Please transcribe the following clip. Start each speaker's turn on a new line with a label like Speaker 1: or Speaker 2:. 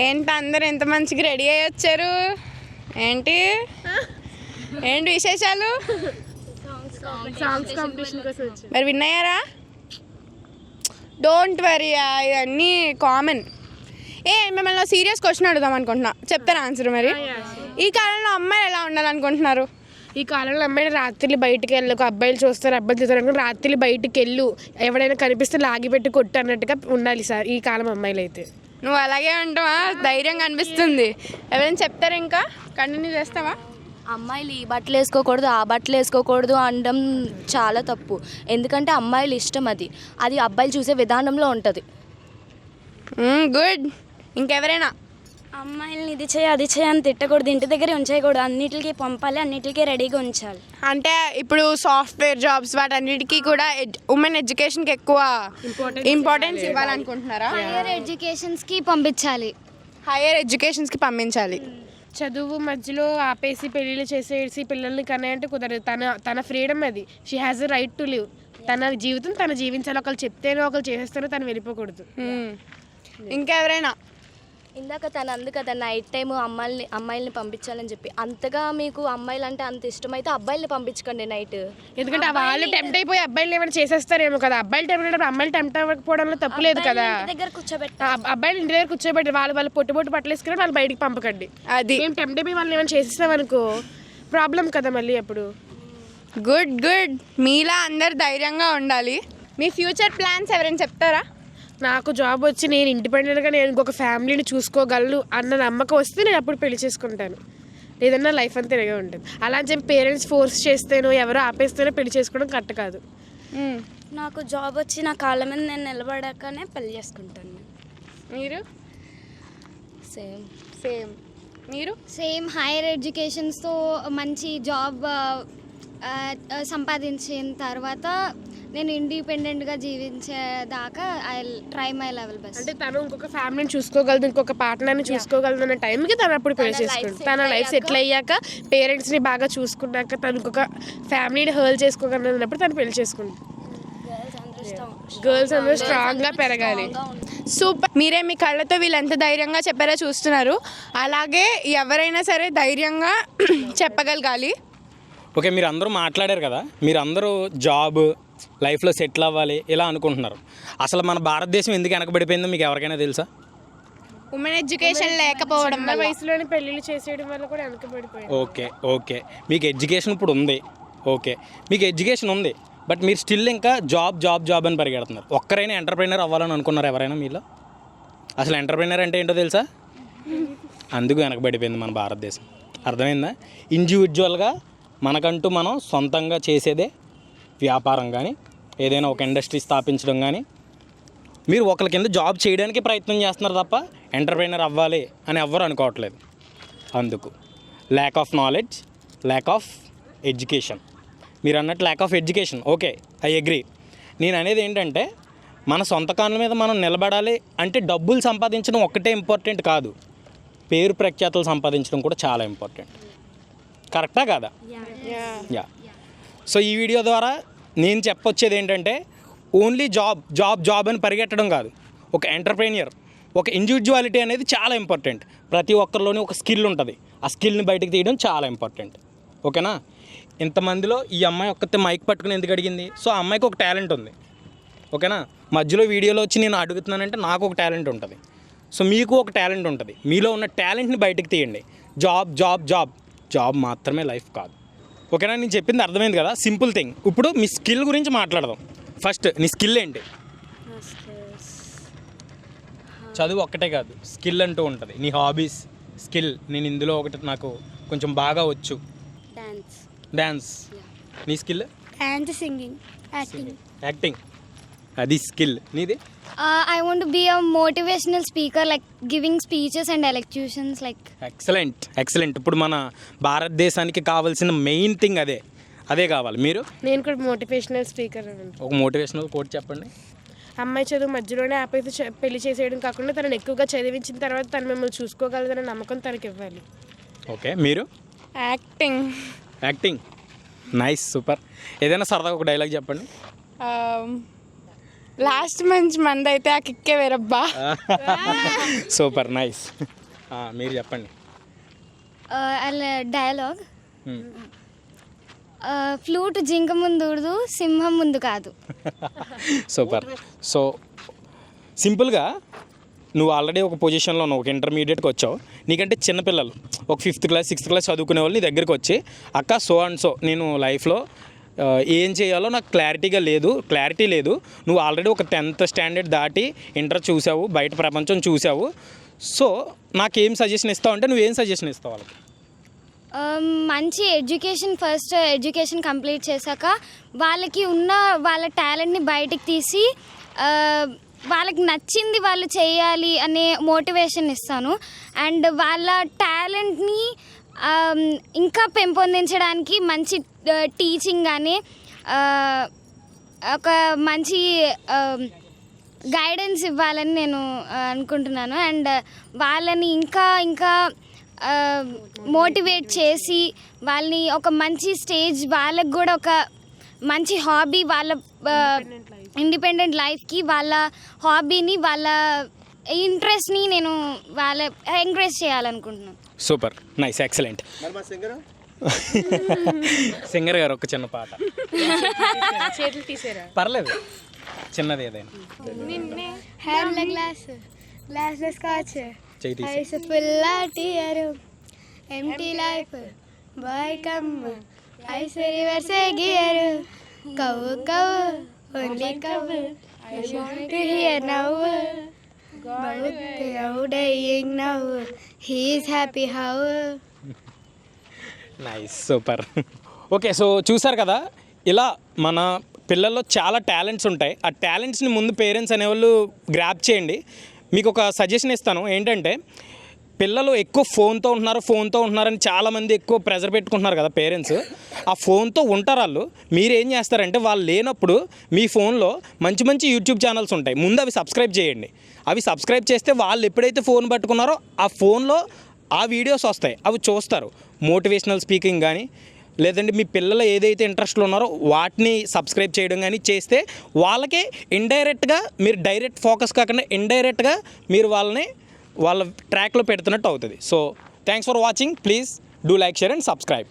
Speaker 1: ఏంటి అందరు ఎంత మంచిగా రెడీ అయ్యి వచ్చారు? ఏంటి? ఏంటి విశేషాలు? మరి విన్నాయారా డోంట్ వరీ ఇవన్నీ కామన్ ఏ మిమ్మల్ని సీరియస్ క్వశ్చన్ అడుగుదాం అనుకుంటున్నా. చెప్తారా ఆన్సర్ మరి? ఈ కాలంలో అమ్మాయిలు ఎలా ఉండాలనుకుంటున్నారు?
Speaker 2: ఈ కాలంలో అమ్మాయిలు రాత్రి బయటికి వెళ్ళి ఒక అబ్బాయిలు చూస్తారు అబ్బాయిలు చూస్తారు అనుకుని రాత్రి బయటికి వెళ్ళు. ఎవడైనా కనిపిస్తే లాగి పెట్టి కొట్టు అన్నట్టుగా ఉండాలి సార్ ఈ కాలం అమ్మాయిలు అయితే
Speaker 1: నువ్వు అలాగే అంటావా? ధైర్యంగా అనిపిస్తుంది. ఎవరైనా చెప్తారా ఇంకా? కంటిన్యూ చేస్తావా?
Speaker 3: అమ్మాయిలు ఈ బట్టలు వేసుకోకూడదు ఆ బట్టలు వేసుకోకూడదు అనడం చాలా తప్పు. ఎందుకంటే అమ్మాయిలు ఇష్టం అది. అది అబ్బాయిలు చూసే విధానంలో ఉంటుంది.
Speaker 1: గుడ్. ఇంకెవరైనా?
Speaker 4: అమ్మాయిల్ని ఇది చేయి అది చేయి అని తిట్టకూడదు. ఇంటి దగ్గరే ఉంచేయకూడదు. అన్నిటికీ పంపాలి అన్నిటికీ రెడీగా ఉంచాలి.
Speaker 1: అంటే ఇప్పుడు సాఫ్ట్వేర్ జాబ్స్ వాటన్నిటికీ కూడా ఉమెన్ ఎడ్యుకేషన్కి ఎక్కువ ఇంపార్టెన్స్ ఇవ్వాలనుకుంటున్నారా?
Speaker 5: హైయర్ ఎడ్యుకేషన్స్కి పంపించాలి.
Speaker 1: హైయర్ ఎడ్యుకేషన్స్కి పంపించాలి.
Speaker 2: చదువు మధ్యలో ఆపేసి పెళ్ళిళ్ళు చేసేసి పిల్లల్ని కన్నాయంటే కుదరదు. తన తన ఫ్రీడమ్ అది. She has a right to live తన జీవితం తను జీవించాలి. ఒకళ్ళు చెప్తేనో ఒకళ్ళు చేసేస్తేనో తను వెళ్ళిపోకూడదు.
Speaker 1: మ్మ్. ఇంకెవరైనా?
Speaker 3: ఇందాక తను అందు కదా నైట్ టైం అమ్మాయిల్ని అమ్మాయిల్ని పంపించాలని చెప్పి. అంతగా మీకు అమ్మాయిలు అంటే అంత ఇష్టమైతే అబ్బాయిల్ని పంపించకండి నైట్
Speaker 2: ఎందుకంటే వాళ్ళు టెంప్ట్ అయిపోయి అబ్బాయిలు ఏమైనా చేసేస్తారేమో కదా. అబ్బాయిలు టెంప్ట్ అయినప్పుడు అమ్మాయిలు టెంప్ట్ అవ్వకపోవడంలో తప్పు లేదు కదా.
Speaker 4: దగ్గర కూర్చోబెట్ట
Speaker 2: అబ్బాయిలు ఇంటి దగ్గర కూర్చోబెట్టి వాళ్ళు వాళ్ళు పొట్టు పొట్టు పట్టలు వేసుకుని వాళ్ళు బయటికి పంపకండి.
Speaker 1: అది.
Speaker 2: మేము టెంప్ట్ అయిపోయి వాళ్ళని ఏమైనా చేసేస్తామనుకో ప్రాబ్లం కదా మళ్ళీ అప్పుడు.
Speaker 1: Good good. మీలా అందరు ధైర్యంగా ఉండాలి. మీ ఫ్యూచర్ ప్లాన్స్ ఎవరైనా చెప్తారా?
Speaker 2: నాకు జాబ్ వచ్చి నేను ఇండిపెండెంట్గా నేను ఇంకొక ఫ్యామిలీని చూసుకోగలను అన్న నమ్మకం వస్తే నేను అప్పుడు పెళ్ళి చేసుకుంటాను. లేదన్నా లైఫ్ అంతా ఇలాగే ఉంటుంది. అలా అని చెప్పి పేరెంట్స్ ఫోర్స్ చేస్తేనో ఎవరో ఆపేస్తేనో పెళ్ళి చేసుకోవడం కరెక్ట్ కాదు.
Speaker 4: నాకు జాబ్ వచ్చి నా కాళ్ళ మీద నేను నిలబడాకనే పెళ్ళి చేసుకుంటాను నేను.
Speaker 1: మీరు?
Speaker 3: సేమ్
Speaker 1: సేమ్ మీరు?
Speaker 5: సేమ్ హైయర్ ఎడ్యుకేషన్స్తో మంచి జాబ్ సంపాదించిన తర్వాత నేను ఇండిపెండెంట్గా జీవించేదాకా I try my level best.
Speaker 2: అంటే తను ఇంకొక ఫ్యామిలీని చూసుకోగలదు ఇంకొక పార్ట్నర్ని చూసుకోగలదు అన్న టైంకి తను అప్పుడు పెళ్ళి చేసుకుంటుంది. తన లైఫ్ సెటిల్ అయ్యాక పేరెంట్స్ని బాగా చూసుకున్నాక తను ఇంకొక ఫ్యామిలీని హర్ల్ చేసుకోగలనప్పుడు తను పెళ్ళి చేసుకుంటుంది. గర్ల్స్ అందరూ స్ట్రాంగ్గా పెరగాలి.
Speaker 1: సూపర్ మీరే మీ కళ్ళతో వీళ్ళు ఎంత ధైర్యంగా చెప్పారో చూస్తున్నారు. అలాగే ఎవరైనా సరే ధైర్యంగా చెప్పగలగాలి.
Speaker 6: ఓకే మీరు అందరూ మాట్లాడారు కదా. మీరు అందరూ జాబ్ లైఫ్లో సెటిల్ అవ్వాలి ఇలా అనుకుంటున్నారు. అసలు మన భారతదేశం ఎందుకు వెనకబడిపోయిందో మీకు ఎవరికైనా తెలుసా?
Speaker 1: ఉమెన్ ఎడ్యుకేషన్ లేకపోవడం
Speaker 2: చిన్న
Speaker 1: వల్ల.
Speaker 2: వయసులోనే పెళ్ళిళ్ళు చేసేయడం వల్ల కూడా వెనకబడిపోయింది
Speaker 6: ఓకే ఓకే. మీకు ఎడ్యుకేషన్ ఇప్పుడు ఉంది. ఓకే. మీకు ఎడ్యుకేషన్ ఉంది. బట్ మీరు స్టిల్ ఇంకా జాబ్ జాబ్ జాబ్ అని పరిగెడుతున్నారు. ఒక్కరైనా ఎంటర్ప్రైనర్ అవ్వాలని అనుకున్నారు ఎవరైనా మీలో? అసలు ఎంటర్ప్రైనర్ అంటే ఏంటో తెలుసా? అందుకు వెనకబడిపోయింది మన భారతదేశం. అర్థమైందా? ఇండివిజువల్గా మనకంటూ మనం సొంతంగా చేసేదే వ్యాపారం కానీ ఏదైనా ఒక ఇండస్ట్రీ స్థాపించడం కానీ మీరు ఒకరి కింద జాబ్ చేయడానికి ప్రయత్నం చేస్తున్నారు తప్ప ఎంటర్ప్రైనర్ అవ్వాలి అని ఎవ్వరు అనుకోవట్లేదు. అందుకు lack of knowledge lack of education మీరు అన్నట్టు lack of education okay I agree నేను అనేది ఏంటంటే మన సొంత కాళ్ళ మీద మనం నిలబడాలి అంటే డబ్బులు సంపాదించడం ఒక్కటే ఇంపార్టెంట్ కాదు. పేరు ప్రఖ్యాతులు సంపాదించడం కూడా చాలా ఇంపార్టెంట్ కరెక్టా కాదా? యా సో ఈ వీడియో ద్వారా నేను చెప్పొచ్చేది ఏంటంటే ఓన్లీ జాబ్ జాబ్ జాబ్ అని పరిగెట్టడం కాదు. ఒక ఎంటర్ప్రీనియర్ ఒక ఇండివిజువాలిటీ అనేది చాలా ఇంపార్టెంట్ ప్రతి ఒక్కరిలోని ఒక స్కిల్ ఉంటుంది. ఆ స్కిల్ని బయటకు తీయడం చాలా ఇంపార్టెంట్ ఓకేనా? ఇంతమందిలో ఈ అమ్మాయి ఒక్కతే మైక్ పట్టుకుని ఎందుకు అడిగింది? సో ఆ అమ్మాయికి ఒక టాలెంట్ ఉంది. ఓకేనా? మధ్యలో వీడియోలో వచ్చి నేను అడుగుతున్నానంటే నాకు ఒక టాలెంట్ ఉంటుంది. సో మీకు ఒక టాలెంట్ ఉంటుంది. మీలో ఉన్న టాలెంట్ని బయటకు తీయండి. జాబ్ జాబ్ జాబ్ జాబ్ మాత్రమే లైఫ్ కాదు. ఓకేనా నేను చెప్పింది అర్థమైంది కదా? సింపుల్ థింగ్ ఇప్పుడు మీ స్కిల్ గురించి మాట్లాడదాం. ఫస్ట్ నీ స్కిల్ ఏంటి? చదువు ఒక్కటే కాదు స్కిల్ అంటూ ఉంటుంది. నీ హాబీస్ స్కిల్ నేను ఇందులో ఒకటి నాకు కొంచెం బాగా వచ్చు.
Speaker 4: డాన్స్
Speaker 6: డ్యాన్స్ నీ స్కిల్
Speaker 5: సింగింగ్ యాక్టింగ్
Speaker 6: యాక్టింగ్ అది స్కిల్. నీది?
Speaker 5: I want be a motivational speaker like giving speeches and elocutions like
Speaker 6: excellent excellent ఇప్పుడు మన భారతదేశానికి కావాల్సిన మెయిన్ థింగ్ అదే. అదే కావాలి. మీరు?
Speaker 2: నేను కూడా మోటివేషనల్ స్పీకర్
Speaker 6: ఒక మోటివేషనల్ కోట్ చెప్పండి.
Speaker 2: అమ్మాయి చదువు మధ్యలోనే ఆపేసి పెళ్ళి చేసేయడం కాకుండా తనని ఎక్కువగా చదివించిన తర్వాత తను మిమ్మల్ని చూసుకోగలదనే నమ్మకం తనకి ఇవ్వాలి.
Speaker 6: ఓకే మీరు?
Speaker 1: యాక్టింగ్
Speaker 6: యాక్టింగ్ నైస్ సూపర్ ఏదైనా సరదాగా ఒక డైలాగ్ చెప్పండి.
Speaker 1: లాస్ట్ మంచ్ మంది అయితే ఆ కిక్కే వేరబ్బా.
Speaker 6: సూపర్ నైస్ మీరు చెప్పండి.
Speaker 5: Dialogue
Speaker 6: Hmm.
Speaker 5: ఫ్లూట్ జింక ముందు ఉడదు సింహం ముందు కాదు.
Speaker 6: సూపర్ సో సింపుల్గా నువ్వు ఆల్రెడీ ఒక పొజిషన్లో ఉన్నావు ఒక ఇంటర్మీడియట్కి వచ్చావు. నీకంటే చిన్నపిల్లలు ఒక ఫిఫ్త్ క్లాస్ సిక్స్త్ క్లాస్ చదువుకునే వాళ్ళు నీ దగ్గరికి వచ్చి అక్క సో అండ్ సో నేను లైఫ్లో ఏం చేయాలో నాకు క్లారిటీగా లేదు క్లారిటీ లేదు. నువ్వు ఆల్రెడీ ఒక టెన్త్ స్టాండర్డ్ దాటి ఇంటర్ చూసావు బయట ప్రపంచం చూసావు. సో నాకేం సజెషన్ ఇస్తావు అంటే నువ్వేం సజెషన్ ఇస్తావు వాళ్ళకి?
Speaker 5: మంచి ఎడ్యుకేషన్ ఫస్ట్ ఎడ్యుకేషన్ కంప్లీట్ చేశాక వాళ్ళకి ఉన్న వాళ్ళ టాలెంట్ని బయటికి తీసి వాళ్ళకి నచ్చింది వాళ్ళు చేయాలి అనే మోటివేషన్ ఇస్తాను. అండ్ వాళ్ళ టాలెంట్ని ఇంకా పెంపొందించడానికి మంచి టీచింగ్ కానీ ఒక మంచి గైడెన్స్ ఇవ్వాలని నేను అనుకుంటున్నాను. అండ్ వాళ్ళని ఇంకా ఇంకా మోటివేట్ చేసి వాళ్ళని ఒక మంచి స్టేజ్ వాళ్ళకి కూడా ఒక మంచి హాబీ వాళ్ళ ఇండిపెండెంట్ లైఫ్కి వాళ్ళ హాబీని వాళ్ళ ఇంట్రెస్ట్ని నేను వాళ్ళ ఎంకరేజ్ చేయాలనుకుంటున్నాను.
Speaker 6: సూపర్. నైస్. ఎక్సలెంట్. సింగర్? గారు ఒక చిన్న పాట.
Speaker 2: చేతులు తీసేరా?
Speaker 6: పర్లేదు. చిన్నది ఏదైనా.
Speaker 5: Hand glass glass scotch ice full tear empty life boy come ice reverse gear కవ్వు కవ్వు only కవ్వు I want hear నవ్వు డైయింగ్ నవ్వు he's happy how
Speaker 6: nice super okay so చూసారు కదా ఇలా మన పిల్లల్లో చాలా టాలెంట్స్ ఉంటాయి. ఆ టాలెంట్స్ని ముందు పేరెంట్స్ అనేవాళ్ళు గ్రాప్ చేయండి. మీకు ఒక సజెషన్ ఇస్తాను ఏంటంటే పిల్లలు ఎక్కువ ఫోన్తో ఉంటున్నారు ఫోన్తో ఉంటున్నారని చాలామంది ఎక్కువ ప్రెజర్ పెట్టుకుంటున్నారు కదా పేరెంట్స్ ఆ ఫోన్తో ఉంటారు వాళ్ళు మీరు ఏం చేస్తారంటే వాళ్ళు లేనప్పుడు మీ ఫోన్లో మంచి మంచి యూట్యూబ్ ఛానల్స్ ఉంటాయి. ముందు అవి సబ్స్క్రైబ్ చేయండి. అవి సబ్స్క్రైబ్ చేస్తే వాళ్ళు ఎప్పుడైతే ఫోన్ పట్టుకున్నారో ఆ ఫోన్లో ఆ వీడియోస్ వస్తాయి. అవి చూస్తారు. మోటివేషనల్ స్పీకింగ్ కానీ లేదంటే మీ పిల్లలు ఏదైతే ఇంట్రెస్ట్లో ఉన్నారో వాటిని సబ్స్క్రైబ్ చేయడం కానీ చేస్తే వాళ్ళకే ఇండైరెక్ట్గా మీరు డైరెక్ట్ ఫోకస్ కాకుండా ఇండైరెక్ట్గా మీరు వాళ్ళని వాళ్ళ ట్రాక్లో పెడుతున్నట్టు అవుతుంది. So thanks for watching please do like share and subscribe